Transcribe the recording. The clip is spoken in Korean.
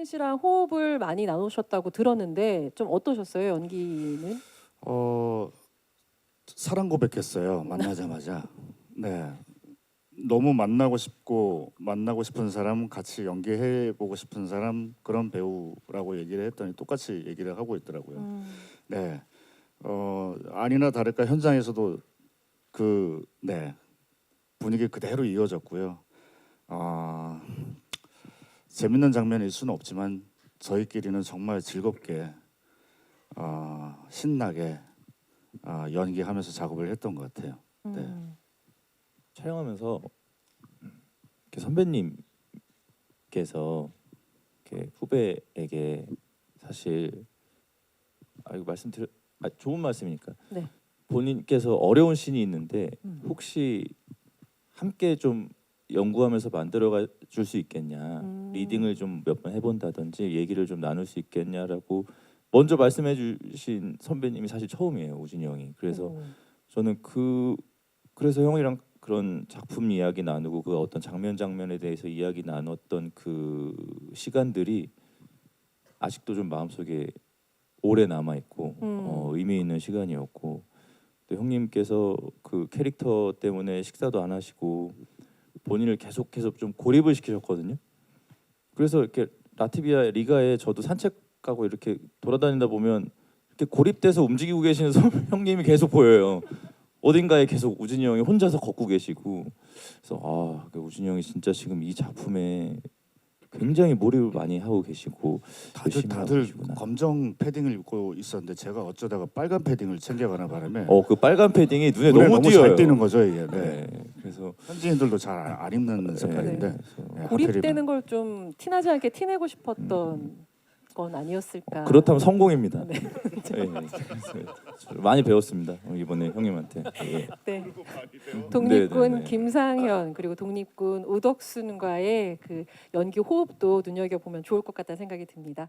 손흥민 씨랑 호흡을 많이 나누셨다고 들었는데 좀 어떠셨어요 연기는? 어 사랑 고백했어요 만나자마자. 네. 너무 만나고 싶고 만나고 싶은 사람 같이 연기해 보고 싶은 사람 그런 배우라고 얘기를 했더니 똑같이 얘기를 하고 있더라고요. 음. 네. 어, 아니나 다를까 현장에서도 그 네. 분위기 그대로 이어졌고요. 아 재밌는 장면일 수는 없지만 저희끼리는 정말 즐겁게 아 신나게 아, 연기하면서 작업을 했던 것 같아요. 네. 음. 촬영하면서 이렇게 선배님께서 이렇게 후배에게 사실 아 이거 말씀드려 아 좋은 말씀이니까 네. 본인께서 어려운 신이 있는데 음. 혹시 함께 좀 연구하면서 만들어 줄수 있겠냐 음. 리딩을 좀 몇 번 해본다든지 얘기를 좀 나눌 수 있겠냐라고 먼저 말씀해 주신 선배님이 사실 처음이에요 우진이 형이 그래서 음. 저는 그 그래서 형이랑 그런 작품 이야기 나누고 그 어떤 장면 장면에 대해서 이야기 나눴던 그 시간들이 아직도 좀 마음속에 오래 남아 있고 음. 어, 의미 있는 시간이었고 또 형님께서 그 캐릭터 때문에 식사도 안 하시고 본인을 계속해서 좀 고립을 시키셨거든요. 그래서 이렇게 라트비아 리가에 저도 산책 가고 이렇게 돌아다니다 보면 이렇게 고립돼서 움직이고 계시는 선- 형님이 계속 보여요. 어딘가에 계속 우진이 형이 혼자서 걷고 계시고 그래서 아그 우진이 형이 진짜 지금 이 작품에 굉장히 몰입을 많이 하고 계시고 다들 열심히 하고 다들 계시구나. 검정 패딩을 입고 있었는데 제가 어쩌다가 빨간 패딩을 챙겨가는 바람에 어 그 빨간 패딩이 눈에 눈에 너무 너무 띄어요. 잘 띄는 거죠 이게. 네. 네. 그래서 현지인들도 잘 안 입는 색깔인데 네, 네, 고립되는 걸 좀 티나지 않게 티내고 싶었던 음. 건 아니었을까? 그렇다면 성공입니다. 네. 네. 그래서 많이 배웠습니다 이번에 형님한테. 예. 네. 독립군 네, 네, 네. 김상현 그리고 독립군 우덕순과의 그 연기 호흡도 눈여겨 보면 좋을 것 같다는 생각이 듭니다.